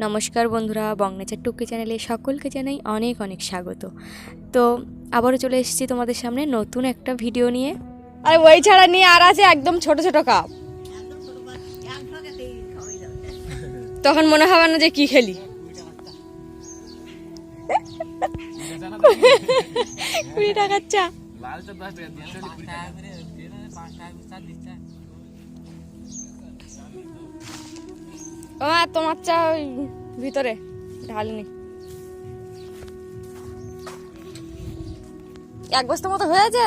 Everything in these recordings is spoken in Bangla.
নমস্কার বন্ধুরা বংনেচার টুকি চ্যানেলে সকলকে জানাই অনেক অনেক স্বাগত। তো আবারও চলে এসেছি তোমাদের সামনে নতুন একটা ভিডিও নিয়ে। আর ওই ছাড়া নিয়ে আর আছে একদম ছোট ছোট কাপ। তখন মনে হবে না যে কি খেলি। কুড়ি টাকার চা। মা, তোমার চা ওই ভিতরে ঢালিনি। এক বস্তা মতো হয়েছে?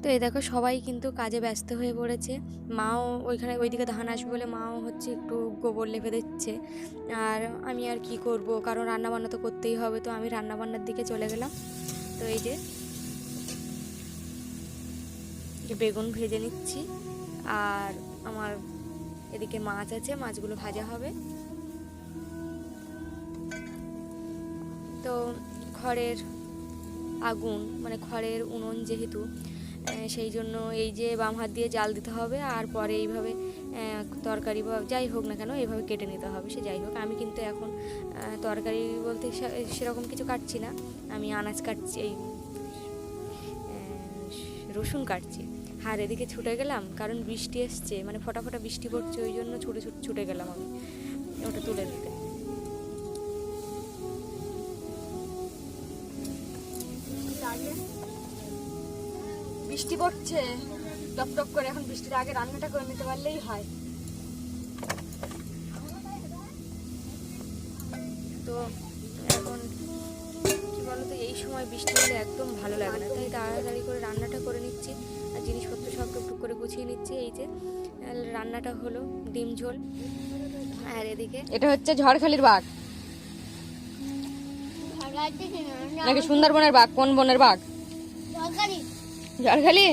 তো এই দেখো সবাই কিন্তু কাজে ব্যস্ত হয়ে পড়েছে। মাও ওইখানে ওইদিকে ধান আসবে বলে মাও হচ্ছে একটু গোবর লেপে দিচ্ছে। আর আমি আর কি করব? কারণ রান্না বান্না তো করতেই হবে তো আমি রান্নাবান্নার দিকে চলে গেলাম। তো এই যে বেগুন ভেজে নিচ্ছি। আর আমার এদিকে মাছ আছে, মাছগুলো ভাজা হবে। তো খড়ের আগুন মানে খড়ের উনুন যেহেতু সেই জন্য এই যে বাম হাত দিয়ে জাল দিতে হবে আর পরে এইভাবে তরকারি বা যাই হোক না কেন এইভাবে কেটে নিতে হবে, সে যাই হোক। আমি কিন্তু এখন তরকারি বলতে সেরকম কিছু কাটছি না। আমি আনাজ কাটছি, এই রসুন কাটছি। আর এদিকে ছুটে গেলাম কারণ বৃষ্টি এসছে মানে ফটা ফটা বৃষ্টি পড়ছে ওই জন্য ছুটে ছুটে ছুটে গেলাম আমি ওটা তুলে দিতে। বৃষ্টি পড়ছে টপ টপ করে এখন বৃষ্টির আগে রান্নাটা করে নিতে পারলেই হয়। তো এখন কি বলতো এই সময় বৃষ্টি হলে একদম ভালো লাগে না তাই তাড়াতাড়ি করে রান্নাটা করে নিচ্ছি আর টুকটুক করে গুছিয়ে নিচ্ছি এই যে রান্নাটা হলো ডিম ঝোল। আর এদিকে এটা হচ্ছে ঝড়খালির বাঘ। নাকি সুন্দরবনের বাঘ? কোন বনের বাঘ? ঝড়খালি।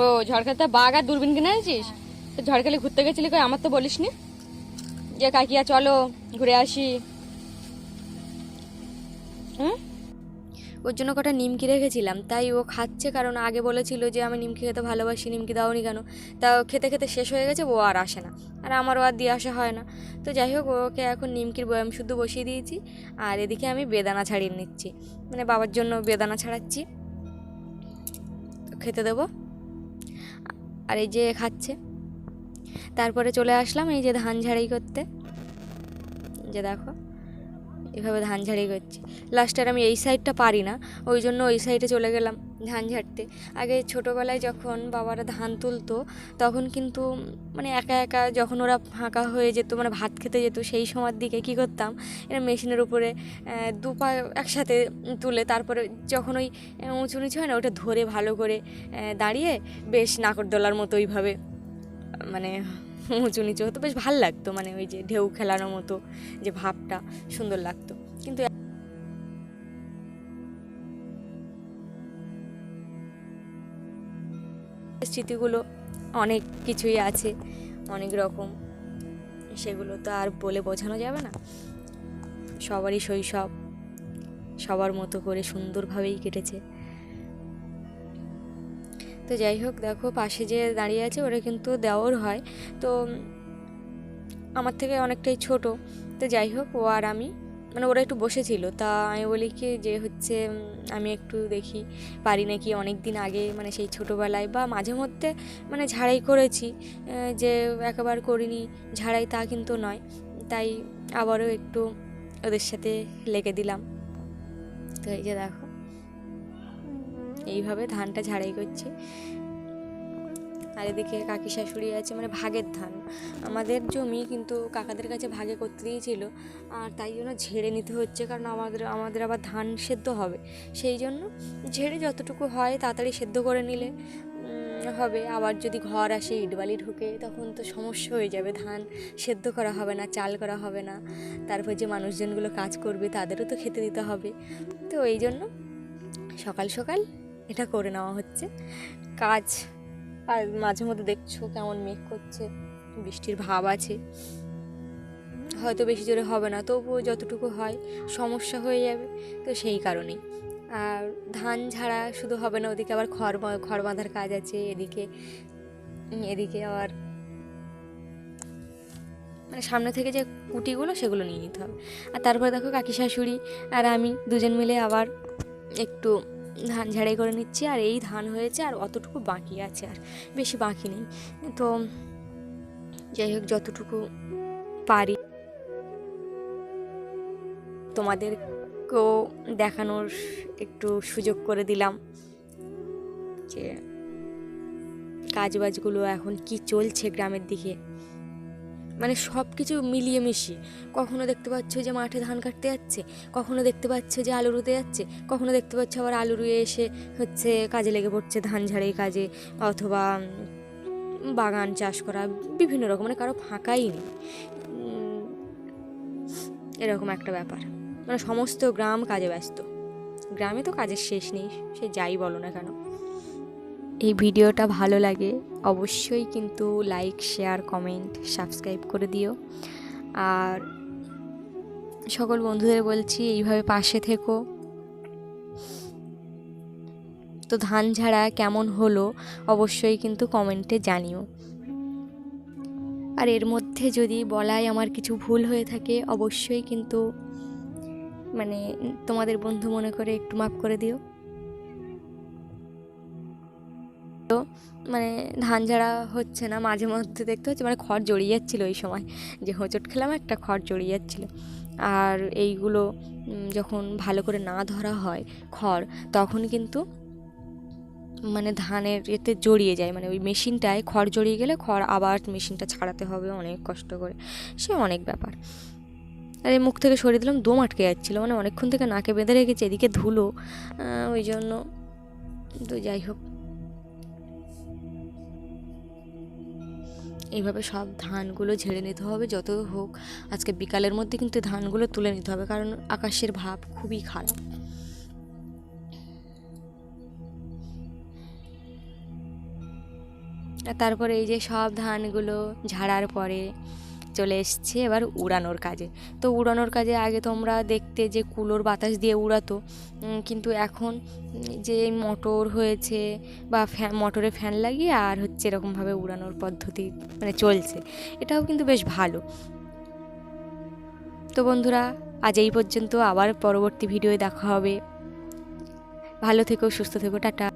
ও ঝড়খালিতে বাঘ আর দূরবীন কিনে এনেছিস? তো ঝড়খালি ঘুরতে গেছিলি কই? আমার তো বলিসনি। যে কাকিয়া চলো ঘুরে আসি। হুম? ওর জন্য কটা নিমকি রেখেছিলাম, তাই ও খাচ্ছে কারণ আগে বলেছিল যে আমি নিমকি খেতে ভালোবাসি, নিমকি দাওনি কেন? তা খেতে খেতে শেষ হয়ে গেছে, ও আর আসে না। আর আমারও আর দিয়ে আসা হয় না। তো যাই হোক, ওকে এখন নিমকির বয়াম শুদ্ধ বসিয়ে দিয়েছি, আর এদিকে আমি বেদানা ছাড়িয়ে নিচ্ছি। মানে বাবার জন্য বেদানা ছাড়াচ্ছি। খেতে দেবো। আর এই যে খাচ্ছে। তারপরে চলে আসলাম এই যে ধান ঝাড়াই করতে। যে দেখো। এভাবে ধান ঝাড়াই করছি। লাস্টের আমি এই সাইডটা পারি না, ওই জন্য ওই সাইডে চলে গেলাম ধান ঝাড়তে। আগে ছোটোবেলায় যখন বাবারা ধান তুলতো, তখন কিন্তু মানে একা একা যখন ওরা ফাঁকা হয়ে যেত মানে ভাত খেতে যেত, সেই সময়ের দিকে কী করতাম, এরা মেশিনের উপরে দু পা একসাথে তুলে, তারপরে যখন ওই উঁচু নিচু হয় না, ওটা ধরে ভালো করে দাঁড়িয়ে বেশ নাকরদোলার মতো ওইভাবে মানে উঁচু নিচু হতো, বেশ ভালো লাগতো মানে ওই যে ঢেউ খেলানোর মতো যে ভাবটা সুন্দর লাগতো। কিন্তু স্মৃতিগুলো অনেক কিছুই আছে, অনেক রকম, সেগুলো তো আর বলে বোঝানো যাবে না। সবারই শৈশব, সবার মতো করে সুন্দরভাবেই কেটেছে। তো যাই হোক, দেখো পাশে যে দাঁড়িয়ে আছে ওরা কিন্তু দেওর হয়। তো আমার থেকে অনেকটাই ছোট। তো যাই হোক, ও আর আমি মানে ওরা একটু বসেছিল। তা আমি বলি কি যে হচ্ছে, আমি একটু দেখি, পারি নাকি? অনেক দিন আগে মানে সেই ছোটোবেলায় বা মাঝে মধ্যে মানে ঝাড়াই করেছি যে একেবারে করিনি, ঝাড়াই তা কিন্তু নয়। তাই আবারও একটু ওদের সাথে লেগে দিলাম। তো এই যে দেখো এইভাবে ধানটা ঝাড়াই করছি। আর এদিকে কাকি শাশুড়ি আছে মানে ভাগের ধান। আমাদের জমি কিন্তু কাকাদের কাছে ভাগে করতে দিয়েছিল আর তাই জন্য ঝেড়ে নিতে হচ্ছে, কারণ আমাদের আমাদের আবার ধান সেদ্ধ হবে। সেই জন্য ঝেড়ে যতটুকু হয় তাড়াতাড়ি সেদ্ধ করে নিলে হবে। আবার যদি ঘর আসে, ইটবালি ঢুকে, তখন তো সমস্যা হয়ে যাবে। ধান সেদ্ধ করা হবে না, চাল করা হবে না। তারপর যে মানুষজনগুলো কাজ করবে, তাদেরও তো খেতে দিতে হবে। তো এই জন্য সকাল সকাল এটা করে নেওয়া হচ্ছে। কাজ, আর মাঝে মধ্যে দেখছ কেমন মেঘ করছে, বৃষ্টির ভাব আছে। হয়তো বেশি জোরে হবে না, তবুও যতটুকু হয় সমস্যা হয়ে যাবে, তো সেই কারণেই। আর ধান ঝাড়া শুধু হবে না, ওদিকে আবার খড় খড় বাঁধার কাজ আছে, এদিকে এদিকে আবার মানে সামনে থেকে যে কুটিগুলো সেগুলো নিয়ে নিতে হবে। আর তারপরে দেখো কাকি শাশুড়ি আর আমি দুজন মিলে আবার একটু ধান ঝাড়াই করে নিচ্ছি আর এই ধান হয়েছে আর অতটুকু বাকি আছে আর বেশি বাকি নেই। তো যাই হোক, যতটুকু পারি তোমাদেরকেও দেখানোর একটু সুযোগ করে দিলাম যে কাজবাজগুলো এখন কি চলছে গ্রামের দিকে। মানে সব কিছু মিলিয়ে মিশিয়ে। কখনো দেখতে পাচ্ছ যে মাঠে ধান কাটতে যাচ্ছে, কখনো দেখতে পাচ্ছ যে আলু রুতে যাচ্ছে, কখনো দেখতে পাচ্ছ আবার আলু রুয়ে এসে হচ্ছে কাজে লেগে পড়ছে ধান ঝাড়াই কাজে অথবা বাগান চাষ করা, বিভিন্ন রকম মানে কারও ফাঁকাই নেই। এরকম একটা ব্যাপার। মানে সমস্ত গ্রাম কাজে ব্যস্ত। গ্রামে তো কাজের শেষ নেই, সে যাই বলো না কেন। এই ভিডিওটা ভালো লাগে, অবশ্যই কিন্তু লাইক শেয়ার কমেন্ট সাবস্ক্রাইব করে দিও। আর সকল বন্ধুদের বলছি, এইভাবে পাশে থেকো। তো ধান ঝাড়া কেমন হলো, অবশ্যই কিন্তু কমেন্টে জানিও। আর এর মধ্যে যদি বলাই আমার কিছু ভুল হয়ে থাকে, অবশ্যই কিন্তু মানে তোমাদের বন্ধু মনে করে একটু মাফ করে দিও। মানে ধান ঝাড়া হচ্ছে না, মাঝে মধ্যে দেখতে হচ্ছে মানে খড় জড়িয়ে যাচ্ছিল ওই সময়। যে হোঁচট খেলাম, একটা খড় জড়িয়ে যাচ্ছিল। আর এইগুলো যখন ভালো করে না ধরা হয় খড়, তখন কিন্তু মানে ধানের এতে জড়িয়ে যায়। মানে ওই মেশিনটায় খড় জড়িয়ে গেলে খড় আবার মেশিনটা ছাড়াতে হবে, অনেক কষ্ট করে। সে অনেক ব্যাপার। আর এই মুখ থেকে সরিয়ে দিলাম, দম আটকে যাচ্ছিল। মানে অনেকক্ষণ থেকে নাকে বেঁধে রেখেছে, এদিকে ধুলো। ওই জন্য, তো যাই হোক। এইভাবে সব ধানগুলো ঝেড়ে নিতে হবে, যত হোক। আজকে বিকালের মধ্যে কিন্তু ধানগুলো তুলে নিতে হবে, কারণ আকাশের ভাব খুবই খারাপ। তারপরে এই যে সব ধানগুলো ঝাড়ার পরে চলে এসছে এবার উড়ানোর কাজে। তো উড়ানোর কাজে আগে তোমরা দেখতে যে কুলোর বাতাস দিয়ে উড়াতো কিন্তু এখন যে মোটর হয়েছে বা ফ্যান, মোটরে ফ্যান লাগিয়ে আর হচ্ছে এরকমভাবে উড়ানোর পদ্ধতি মানে চলছে, এটাও কিন্তু বেশ ভালো। তো বন্ধুরা, আজ এই পর্যন্ত, আবার পরবর্তী ভিডিওয়ে দেখা হবে। ভালো থেকো, সুস্থ থেকো, টাটা।